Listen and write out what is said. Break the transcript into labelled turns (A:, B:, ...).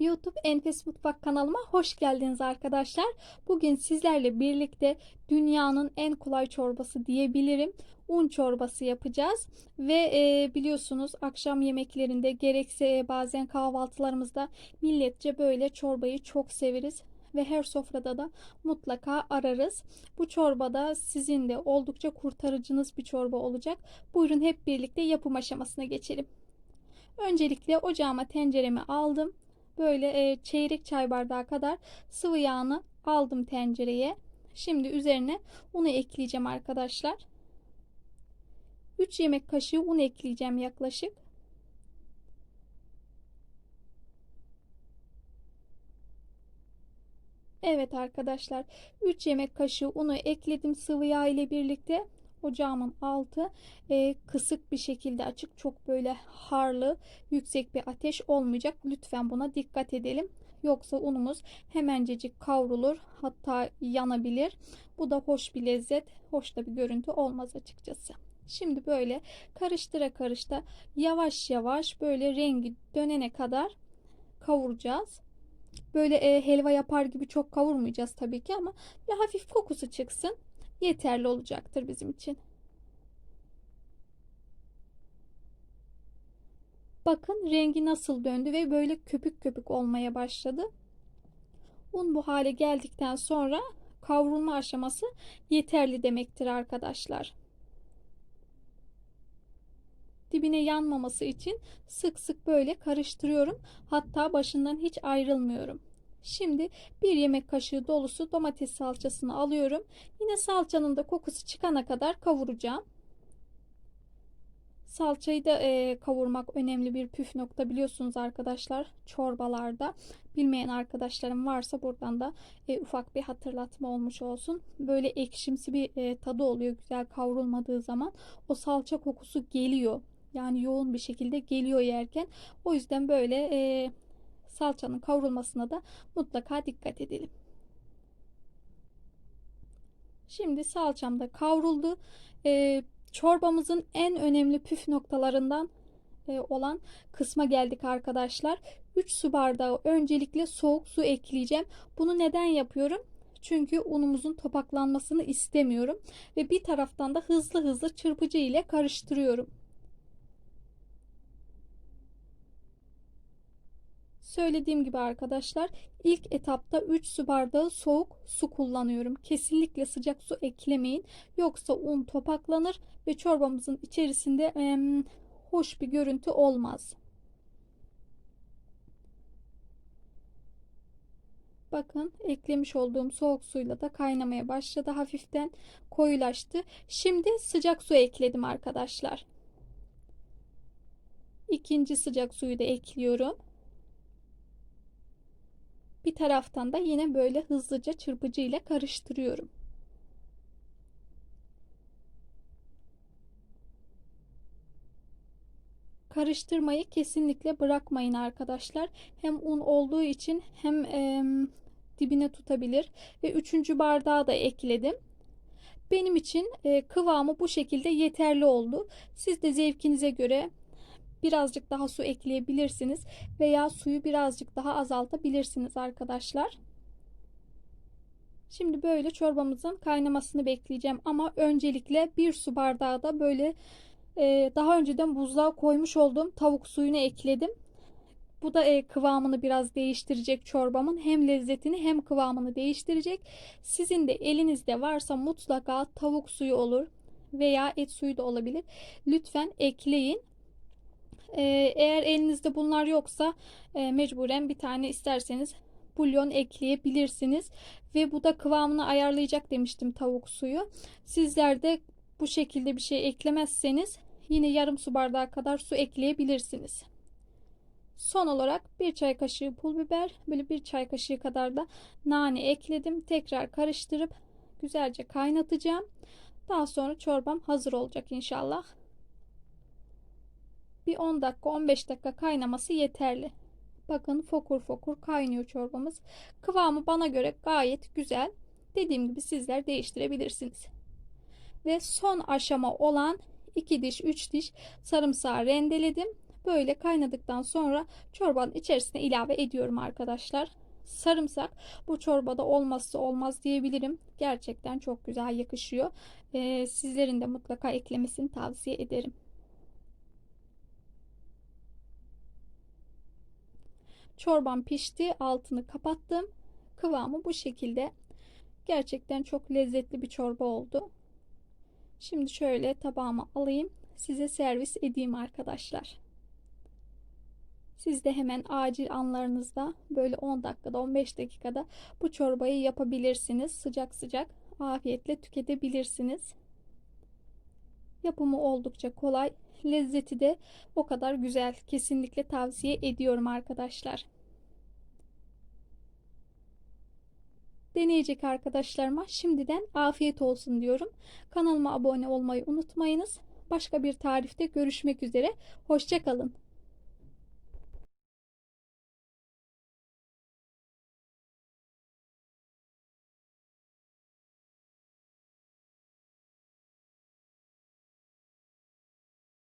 A: YouTube Enfes Mutfak kanalıma hoş geldiniz arkadaşlar. Bugün sizlerle birlikte dünyanın en kolay çorbası diyebilirim. Un çorbası yapacağız ve e, biliyorsunuz akşam yemeklerinde gerekse e, bazen kahvaltılarımızda milletçe böyle çorbayı çok severiz ve her sofrada da mutlaka ararız. Bu çorbada sizin de oldukça kurtarıcınız bir çorba olacak. Buyurun hep birlikte yapım aşamasına geçelim. Öncelikle ocağıma tenceremi aldım böyle e, çeyrek çay bardağı kadar sıvı yağını aldım tencereye. Şimdi üzerine unu ekleyeceğim arkadaşlar. 3 yemek kaşığı un ekleyeceğim yaklaşık. Evet arkadaşlar 3 yemek kaşığı unu ekledim sıvı yağ ile birlikte ocağımın altı e, kısık bir şekilde açık çok böyle harlı yüksek bir ateş olmayacak. Lütfen buna dikkat edelim. Yoksa unumuz hemencecik kavrulur hatta yanabilir. Bu da hoş bir lezzet hoş da bir görüntü olmaz açıkçası. Şimdi böyle karıştıra karıştıra yavaş yavaş böyle rengi dönene kadar kavuracağız. Böyle e, helva yapar gibi çok kavurmayacağız tabii ki ama bir hafif kokusu çıksın yeterli olacaktır bizim için. Bakın rengi nasıl döndü ve böyle köpük köpük olmaya başladı. Un bu hale geldikten sonra kavrulma aşaması yeterli demektir arkadaşlar. Dibine yanmaması için sık sık böyle karıştırıyorum. Hatta başından hiç ayrılmıyorum. Şimdi bir yemek kaşığı dolusu domates salçasını alıyorum. Yine salçanın da kokusu çıkana kadar kavuracağım. Salçayı da e, kavurmak önemli bir püf nokta biliyorsunuz arkadaşlar çorbalarda. Bilmeyen arkadaşlarım varsa buradan da e, ufak bir hatırlatma olmuş olsun. Böyle ekşimsi bir e, tadı oluyor güzel kavrulmadığı zaman. O salça kokusu geliyor. Yani yoğun bir şekilde geliyor yerken. O yüzden böyle e, salçanın kavrulmasına da mutlaka dikkat edelim. Şimdi salçam da kavruldu. Ee, çorbamızın en önemli püf noktalarından e, olan kısma geldik arkadaşlar. 3 su bardağı öncelikle soğuk su ekleyeceğim. Bunu neden yapıyorum? Çünkü unumuzun topaklanmasını istemiyorum ve bir taraftan da hızlı hızlı çırpıcı ile karıştırıyorum. Söylediğim gibi arkadaşlar ilk etapta 3 su bardağı soğuk su kullanıyorum. Kesinlikle sıcak su eklemeyin. Yoksa un topaklanır ve çorbamızın içerisinde e, hoş bir görüntü olmaz. Bakın eklemiş olduğum soğuk suyla da kaynamaya başladı. Hafiften koyulaştı. Şimdi sıcak su ekledim arkadaşlar. İkinci sıcak suyu da ekliyorum. Bir taraftan da yine böyle hızlıca çırpıcı ile karıştırıyorum. Karıştırmayı kesinlikle bırakmayın arkadaşlar. Hem un olduğu için hem e, dibine tutabilir. Ve üçüncü bardağı da ekledim. Benim için e, kıvamı bu şekilde yeterli oldu. Siz de zevkinize göre birazcık daha su ekleyebilirsiniz veya suyu birazcık daha azaltabilirsiniz arkadaşlar. Şimdi böyle çorbamızın kaynamasını bekleyeceğim ama öncelikle bir su bardağı da böyle e, daha önceden buzluğa koymuş olduğum tavuk suyunu ekledim. Bu da e, kıvamını biraz değiştirecek çorbamın. Hem lezzetini hem kıvamını değiştirecek. Sizin de elinizde varsa mutlaka tavuk suyu olur veya et suyu da olabilir. Lütfen ekleyin. Ee, eğer elinizde bunlar yoksa e, mecburen bir tane isterseniz bulyon ekleyebilirsiniz. Ve bu da kıvamını ayarlayacak demiştim tavuk suyu. Sizler de bu şekilde bir şey eklemezseniz yine yarım su bardağı kadar su ekleyebilirsiniz. Son olarak bir çay kaşığı pul biber, böyle bir çay kaşığı kadar da nane ekledim. Tekrar karıştırıp güzelce kaynatacağım. Daha sonra çorbam hazır olacak inşallah bir 10 dakika 15 dakika kaynaması yeterli. Bakın fokur fokur kaynıyor çorbamız. Kıvamı bana göre gayet güzel. Dediğim gibi sizler değiştirebilirsiniz. Ve son aşama olan 2 diş 3 diş sarımsağı rendeledim. Böyle kaynadıktan sonra çorbanın içerisine ilave ediyorum arkadaşlar. Sarımsak bu çorbada olmazsa olmaz diyebilirim. Gerçekten çok güzel yakışıyor. Ee, sizlerin de mutlaka eklemesini tavsiye ederim. Çorbam pişti. Altını kapattım. Kıvamı bu şekilde. Gerçekten çok lezzetli bir çorba oldu. Şimdi şöyle tabağıma alayım. Size servis edeyim arkadaşlar. Siz de hemen acil anlarınızda böyle 10 dakikada 15 dakikada bu çorbayı yapabilirsiniz. Sıcak sıcak afiyetle tüketebilirsiniz. Yapımı oldukça kolay. Lezzeti de o kadar güzel. Kesinlikle tavsiye ediyorum arkadaşlar. Deneyecek arkadaşlarıma şimdiden afiyet olsun diyorum. Kanalıma abone olmayı unutmayınız. Başka bir tarifte görüşmek üzere. Hoşçakalın.